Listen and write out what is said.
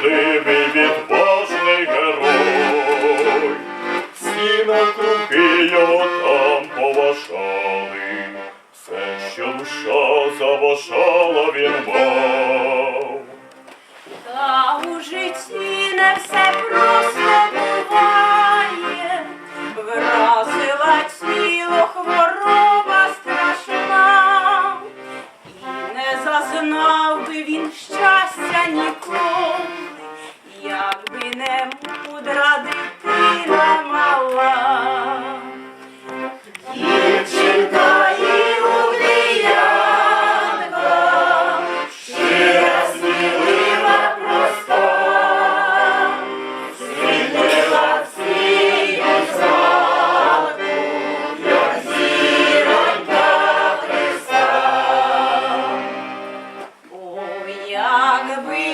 сміливий, відважний герой. Всі навкруги його там поважали, все, що душа заважала, він мав. Та у житті не все like a breeze.